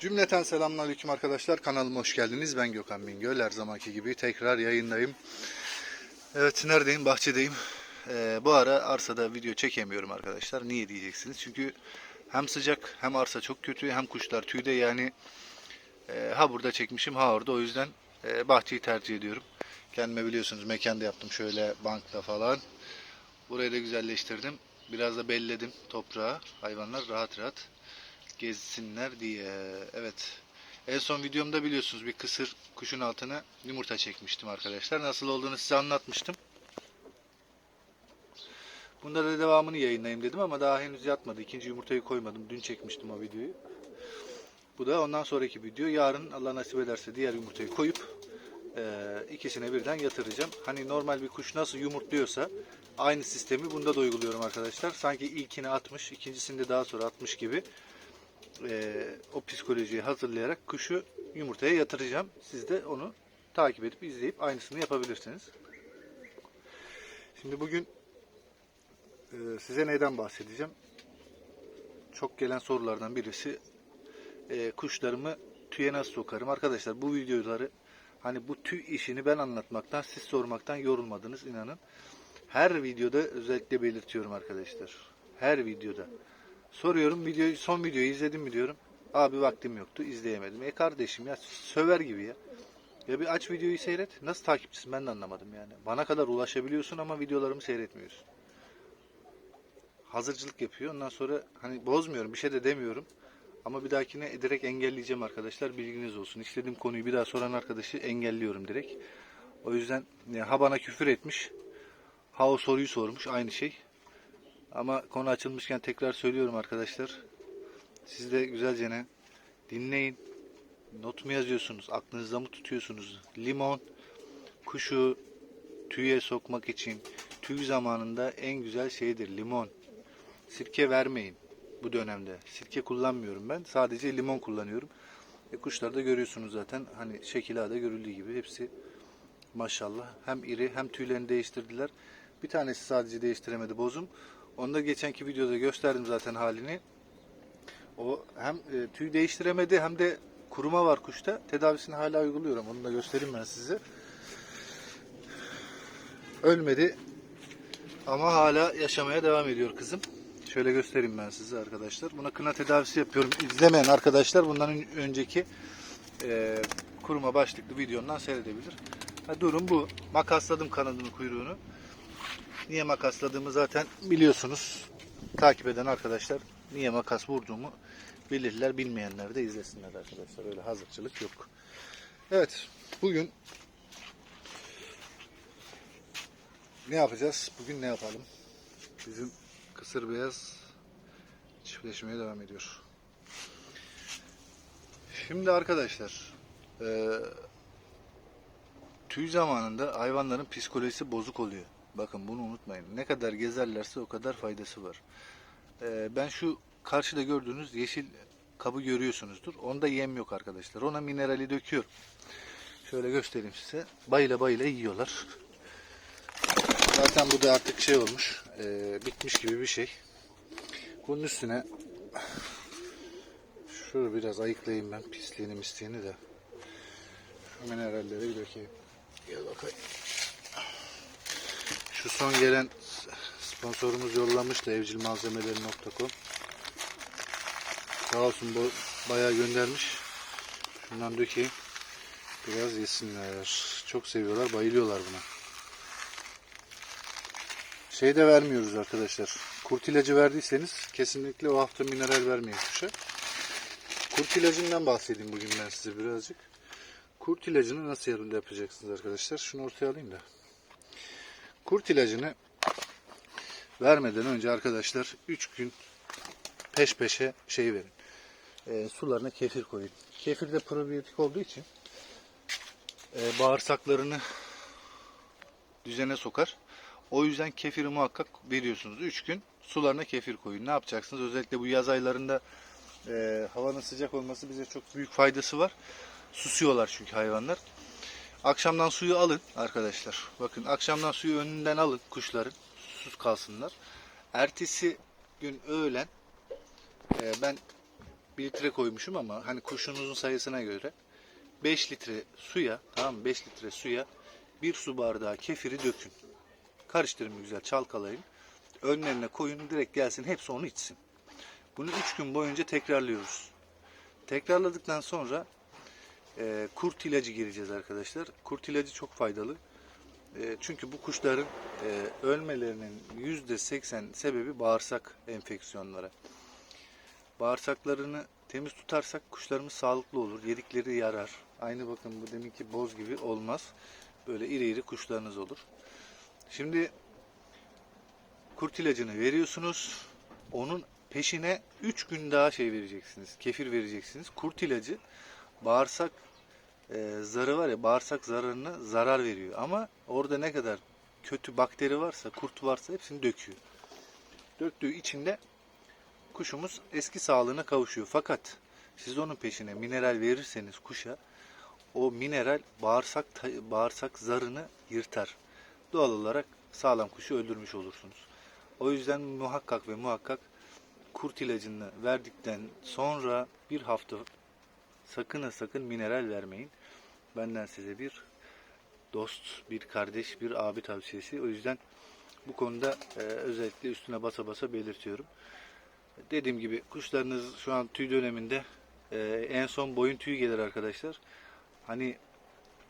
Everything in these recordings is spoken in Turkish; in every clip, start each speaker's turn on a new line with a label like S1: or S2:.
S1: Cümleten selamünaleyküm arkadaşlar. Kanalıma hoş geldiniz. Ben Gökhan Bingöl. Her zamanki gibi tekrar yayındayım. Evet neredeyim? Bahçedeyim. Ee, bu ara arsada video çekemiyorum arkadaşlar. Niye diyeceksiniz? Çünkü hem sıcak hem arsa çok kötü hem kuşlar tüyde yani e, ha burada çekmişim ha orada. O yüzden e, bahçeyi tercih ediyorum. Kendime biliyorsunuz mekanda yaptım şöyle bankla falan. Burayı da güzelleştirdim. Biraz da belledim toprağı. Hayvanlar rahat rahat gezsinler diye. Evet. En son videomda biliyorsunuz bir kısır kuşun altına yumurta çekmiştim arkadaşlar. Nasıl olduğunu size anlatmıştım. Bunda da devamını yayınlayayım dedim ama daha henüz yatmadı. İkinci yumurtayı koymadım. Dün çekmiştim o videoyu. Bu da ondan sonraki video. Yarın Allah nasip ederse diğer yumurtayı koyup e, ikisine birden yatıracağım. Hani normal bir kuş nasıl yumurtluyorsa aynı sistemi bunda da uyguluyorum arkadaşlar. Sanki ilkini atmış, ikincisini de daha sonra atmış gibi e, o psikolojiyi hazırlayarak kuşu yumurtaya yatıracağım. Siz de onu takip edip izleyip aynısını yapabilirsiniz. Şimdi bugün e, size neyden bahsedeceğim? Çok gelen sorulardan birisi e, kuşlarımı tüye nasıl sokarım? Arkadaşlar bu videoları hani bu tüy işini ben anlatmaktan siz sormaktan yorulmadınız inanın. Her videoda özellikle belirtiyorum arkadaşlar. Her videoda. Soruyorum videoyu son videoyu izledim mi diyorum. Abi vaktim yoktu izleyemedim. E kardeşim ya söver gibi ya. Ya bir aç videoyu seyret. Nasıl takipçisin ben de anlamadım yani. Bana kadar ulaşabiliyorsun ama videolarımı seyretmiyorsun. Hazırcılık yapıyor. Ondan sonra hani bozmuyorum bir şey de demiyorum. Ama bir dahakine direkt engelleyeceğim arkadaşlar. Bilginiz olsun. İstediğim konuyu bir daha soran arkadaşı engelliyorum direkt. O yüzden ya, ha bana küfür etmiş. Ha o soruyu sormuş. Aynı şey. Ama konu açılmışken tekrar söylüyorum arkadaşlar. Siz de güzelce ne dinleyin. Not mu yazıyorsunuz? Aklınızda mı tutuyorsunuz? Limon kuşu tüye sokmak için tüy zamanında en güzel şeydir limon. Sirke vermeyin bu dönemde. Sirke kullanmıyorum ben. Sadece limon kullanıyorum. E kuşlar da görüyorsunuz zaten. Hani şekil da görüldüğü gibi hepsi maşallah hem iri hem tüylerini değiştirdiler. Bir tanesi sadece değiştiremedi bozum. Onu da geçenki videoda gösterdim zaten halini. O hem e, tüy değiştiremedi hem de kuruma var kuşta. Tedavisini hala uyguluyorum. Onu da göstereyim ben size. Ölmedi ama hala yaşamaya devam ediyor kızım. Şöyle göstereyim ben size arkadaşlar. Buna kına tedavisi yapıyorum. İzlemeyen arkadaşlar bundan ön- önceki e, kuruma başlıklı videomdan seyredebilir. Ha, durum bu. Makasladım kanadını kuyruğunu. Niye makasladığımı zaten biliyorsunuz. Takip eden arkadaşlar niye makas vurduğumu bilirler. Bilmeyenler de izlesinler arkadaşlar. Öyle hazırcılık yok. Evet. Bugün ne yapacağız? Bugün ne yapalım? Bizim kısır beyaz çiftleşmeye devam ediyor. Şimdi arkadaşlar tüy zamanında hayvanların psikolojisi bozuk oluyor. Bakın bunu unutmayın. Ne kadar gezerlerse o kadar faydası var. Ee, ben şu karşıda gördüğünüz yeşil kabı görüyorsunuzdur. Onda yem yok arkadaşlar. Ona minerali döküyorum. Şöyle göstereyim size. Bayla bayla yiyorlar. Zaten bu da artık şey olmuş. ee, bitmiş gibi bir şey. Bunun üstüne şunu biraz ayıklayayım ben pisliğini misliğini de. Şu mineralleri dökeyim. Gel bakayım. Şu son gelen sponsorumuz yollamıştı evcilmalzemeleri.com Sağ olsun bu bayağı göndermiş. Şundan dökeyim. Biraz yesinler. Çok seviyorlar, bayılıyorlar buna. Şey de vermiyoruz arkadaşlar. Kurt ilacı verdiyseniz kesinlikle o hafta mineral vermeyin kuşa. Kurt ilacından bahsedeyim bugün ben size birazcık. Kurt ilacını nasıl yapacaksınız arkadaşlar? Şunu ortaya alayım da. Kurt ilacını vermeden önce arkadaşlar 3 gün peş peşe şey verin. E, sularına kefir koyun. Kefir de probiyotik olduğu için e, bağırsaklarını düzene sokar. O yüzden kefiri muhakkak veriyorsunuz. 3 gün sularına kefir koyun. Ne yapacaksınız? Özellikle bu yaz aylarında e, havanın sıcak olması bize çok büyük faydası var. Susuyorlar çünkü hayvanlar. Akşamdan suyu alın arkadaşlar. Bakın akşamdan suyu önünden alın kuşların. Susuz kalsınlar. Ertesi gün öğlen e, ben 1 litre koymuşum ama hani kuşunuzun sayısına göre 5 litre suya tamam mı? 5 litre suya 1 su bardağı kefiri dökün. Karıştırın güzel çalkalayın. Önlerine koyun direkt gelsin hepsi onu içsin. Bunu 3 gün boyunca tekrarlıyoruz. Tekrarladıktan sonra e, kurt ilacı gireceğiz arkadaşlar. Kurt ilacı çok faydalı. E, çünkü bu kuşların e, ölmelerinin %80 sebebi bağırsak enfeksiyonları. Bağırsaklarını temiz tutarsak kuşlarımız sağlıklı olur. Yedikleri yarar. Aynı bakın bu deminki boz gibi olmaz. Böyle iri iri kuşlarınız olur. Şimdi kurt ilacını veriyorsunuz. Onun peşine 3 gün daha şey vereceksiniz. Kefir vereceksiniz. Kurt ilacı bağırsak e, zarı var ya bağırsak zararına zarar veriyor. Ama orada ne kadar kötü bakteri varsa, kurt varsa hepsini döküyor. Döktüğü içinde kuşumuz eski sağlığına kavuşuyor. Fakat siz onun peşine mineral verirseniz kuşa o mineral bağırsak bağırsak zarını yırtar. Doğal olarak sağlam kuşu öldürmüş olursunuz. O yüzden muhakkak ve muhakkak kurt ilacını verdikten sonra bir hafta sakın ha sakın mineral vermeyin. Benden size bir dost, bir kardeş, bir abi tavsiyesi. O yüzden bu konuda e, özellikle üstüne basa basa belirtiyorum. Dediğim gibi kuşlarınız şu an tüy döneminde e, en son boyun tüyü gelir arkadaşlar. Hani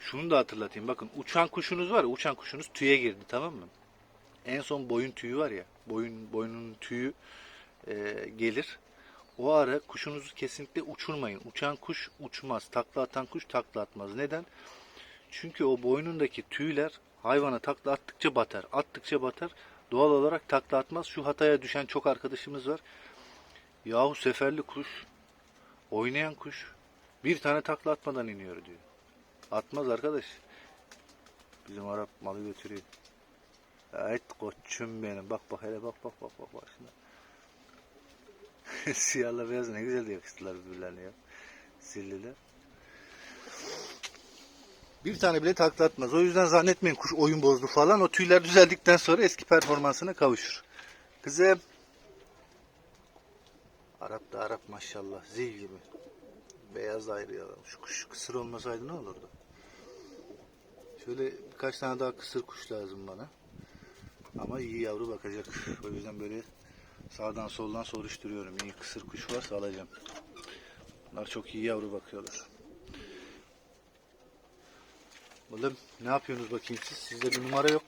S1: şunu da hatırlatayım. Bakın uçan kuşunuz var ya uçan kuşunuz tüye girdi tamam mı? En son boyun tüyü var ya boyun boynunun tüyü e, gelir. O ara kuşunuzu kesinlikle uçurmayın. Uçan kuş uçmaz. Takla atan kuş takla atmaz. Neden? Çünkü o boynundaki tüyler hayvana takla attıkça batar. Attıkça batar. Doğal olarak takla atmaz. Şu hataya düşen çok arkadaşımız var. Yahu seferli kuş, oynayan kuş bir tane takla atmadan iniyor diyor. Atmaz arkadaş. Bizim Arap malı götürüyor. Evet koçum benim. Bak bak hele bak bak bak bak bak şuna. Siyahla beyaz ne güzel de yakıştılar birbirlerine ya. Zilliler. Bir tane bile takla atmaz. O yüzden zannetmeyin kuş oyun bozdu falan. O tüyler düzeldikten sonra eski performansına kavuşur. Kızım. Arap da Arap maşallah. Zil gibi. Beyaz ayrı ya. Şu kuş kısır olmasaydı ne olurdu? Şöyle birkaç tane daha kısır kuş lazım bana. Ama iyi yavru bakacak. O yüzden böyle sağdan soldan soruşturuyorum. İyi kısır kuş varsa alacağım. Bunlar çok iyi yavru bakıyorlar. Oğlum ne yapıyorsunuz bakayım siz? Sizde bir numara yok.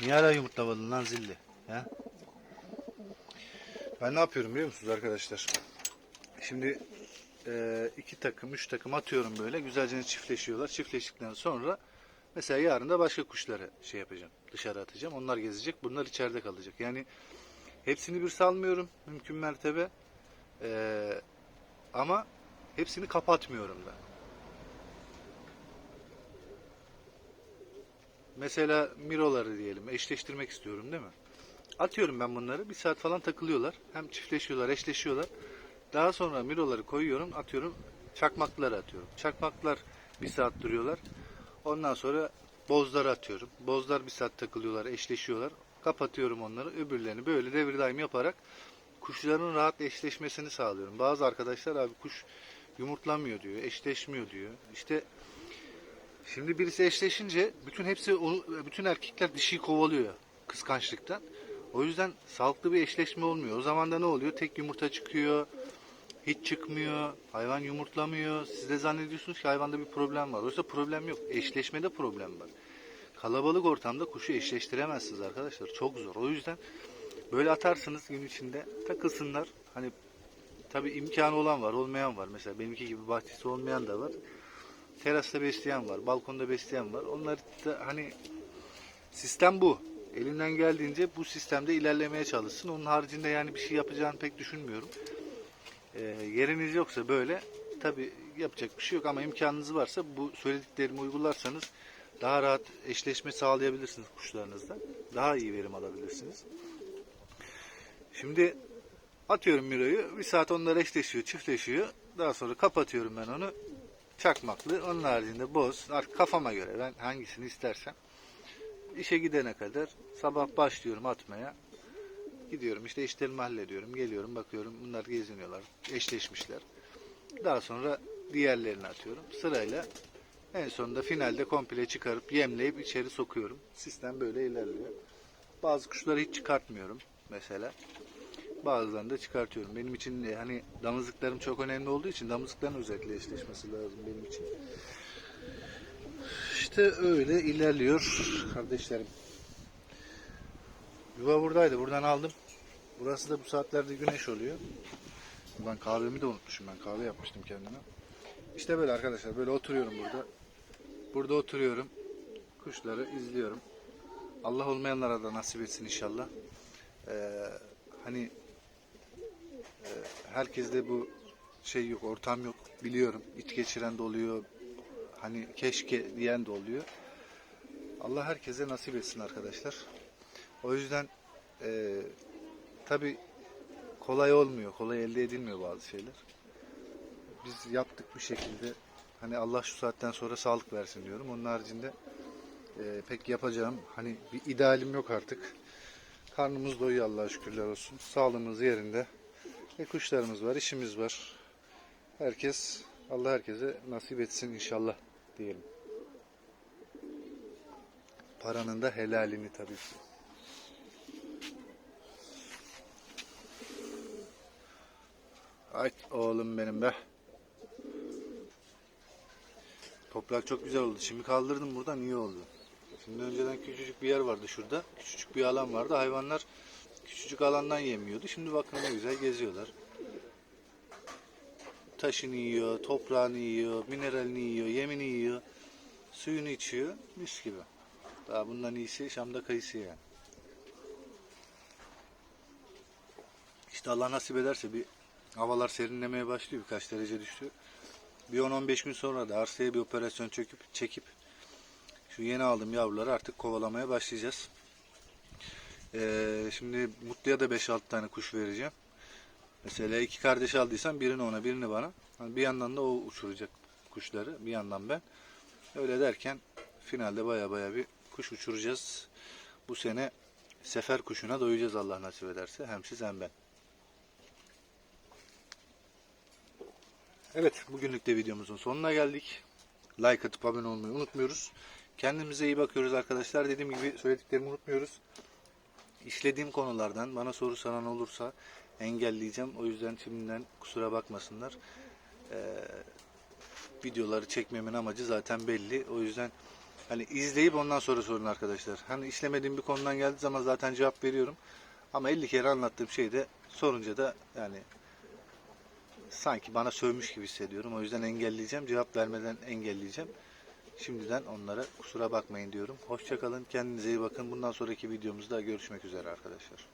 S1: Niye hala yumurtlamadın lan zilli? He? Ben ne yapıyorum biliyor musunuz arkadaşlar? Şimdi e, iki takım, üç takım atıyorum böyle. Güzelce çiftleşiyorlar. Çiftleştikten sonra mesela yarın da başka kuşları şey yapacağım. Dışarı atacağım. Onlar gezecek. Bunlar içeride kalacak. Yani hepsini bir salmıyorum. Mümkün mertebe. E, ama hepsini kapatmıyorum da. Mesela miroları diyelim eşleştirmek istiyorum değil mi? Atıyorum ben bunları bir saat falan takılıyorlar. Hem çiftleşiyorlar, eşleşiyorlar. Daha sonra miroları koyuyorum, atıyorum çakmakları atıyorum. Çakmaklar bir saat duruyorlar. Ondan sonra bozları atıyorum. Bozlar bir saat takılıyorlar, eşleşiyorlar. Kapatıyorum onları. Öbürlerini böyle devir daim yaparak kuşların rahat eşleşmesini sağlıyorum. Bazı arkadaşlar abi kuş yumurtlamıyor diyor, eşleşmiyor diyor. İşte Şimdi birisi eşleşince bütün hepsi bütün erkekler dişiyi kovalıyor kıskançlıktan. O yüzden sağlıklı bir eşleşme olmuyor. O zaman da ne oluyor? Tek yumurta çıkıyor. Hiç çıkmıyor. Hayvan yumurtlamıyor. Siz de zannediyorsunuz ki hayvanda bir problem var. Oysa problem yok. Eşleşmede problem var. Kalabalık ortamda kuşu eşleştiremezsiniz arkadaşlar. Çok zor. O yüzden böyle atarsınız gün içinde takılsınlar. Hani tabi imkanı olan var, olmayan var. Mesela benimki gibi bahçesi olmayan da var terasta besleyen var, balkonda besleyen var. Onlar da hani sistem bu. Elinden geldiğince bu sistemde ilerlemeye çalışsın. Onun haricinde yani bir şey yapacağını pek düşünmüyorum. Ee, yeriniz yoksa böyle tabi yapacak bir şey yok ama imkanınız varsa bu söylediklerimi uygularsanız daha rahat eşleşme sağlayabilirsiniz kuşlarınızda. Daha iyi verim alabilirsiniz. Şimdi atıyorum miroyu. Bir saat onlar eşleşiyor, çiftleşiyor. Daha sonra kapatıyorum ben onu çakmaklı. Onun haricinde boz. Artık kafama göre ben hangisini istersem. İşe gidene kadar sabah başlıyorum atmaya. Gidiyorum işte işlerimi hallediyorum. Geliyorum bakıyorum bunlar geziniyorlar. Eşleşmişler. Daha sonra diğerlerini atıyorum. Sırayla en sonunda finalde komple çıkarıp yemleyip içeri sokuyorum. Sistem böyle ilerliyor. Bazı kuşları hiç çıkartmıyorum mesela. Bazılarını da çıkartıyorum. Benim için hani damızlıklarım çok önemli olduğu için damızlıkların özellikle eşleşmesi lazım benim için. İşte öyle ilerliyor kardeşlerim. Yuva buradaydı. Buradan aldım. Burası da bu saatlerde güneş oluyor. Ben kahvemi de unutmuşum. Ben kahve yapmıştım kendime. İşte böyle arkadaşlar. Böyle oturuyorum burada. Burada oturuyorum. Kuşları izliyorum. Allah olmayanlara da nasip etsin inşallah. Ee, hani e, herkeste bu şey yok, ortam yok. Biliyorum. İç geçiren de oluyor. Hani keşke diyen de oluyor. Allah herkese nasip etsin arkadaşlar. O yüzden e, tabi kolay olmuyor. Kolay elde edilmiyor bazı şeyler. Biz yaptık bir şekilde. Hani Allah şu saatten sonra sağlık versin diyorum. Onun haricinde e, pek yapacağım hani bir idealim yok artık. Karnımız doyuyor Allah'a şükürler olsun. Sağlığımız yerinde. E, kuşlarımız var, işimiz var. Herkes Allah herkese nasip etsin inşallah diyelim. Paranın da helalini tabii ki. Ay oğlum benim be. Toprak çok güzel oldu. Şimdi kaldırdım buradan iyi oldu. Şimdi önceden küçücük bir yer vardı şurada. Küçücük bir alan vardı. Hayvanlar küçücük alandan yemiyordu. Şimdi bakın ne güzel geziyorlar. Taşını yiyor, toprağını yiyor, mineralini yiyor, yemini yiyor, suyunu içiyor. Mis gibi. Daha bundan iyisi Şam'da kayısı yani. İşte Allah nasip ederse bir havalar serinlemeye başlıyor. Birkaç derece düştü. Bir 10-15 gün sonra da arsaya bir operasyon çöküp çekip şu yeni aldığım yavruları artık kovalamaya başlayacağız. Ee, şimdi Mutlu'ya da 5-6 tane kuş vereceğim. Mesela iki kardeş aldıysam birini ona birini bana. Hani bir yandan da o uçuracak kuşları bir yandan ben. Öyle derken finalde baya baya bir kuş uçuracağız. Bu sene sefer kuşuna doyacağız Allah nasip ederse. Hem siz hem ben. Evet bugünlük de videomuzun sonuna geldik. Like atıp abone olmayı unutmuyoruz. Kendimize iyi bakıyoruz arkadaşlar. Dediğim gibi söylediklerimi unutmuyoruz. İşlediğim konulardan bana soru soran olursa engelleyeceğim. O yüzden şimdiden kusura bakmasınlar. Ee, videoları çekmemin amacı zaten belli. O yüzden hani izleyip ondan sonra sorun arkadaşlar. Hani işlemediğim bir konudan geldiği zaman zaten cevap veriyorum. Ama 50 kere anlattığım şeyde sorunca da yani sanki bana sövmüş gibi hissediyorum. O yüzden engelleyeceğim. Cevap vermeden engelleyeceğim. Şimdiden onlara kusura bakmayın diyorum. Hoşçakalın. Kendinize iyi bakın. Bundan sonraki videomuzda görüşmek üzere arkadaşlar.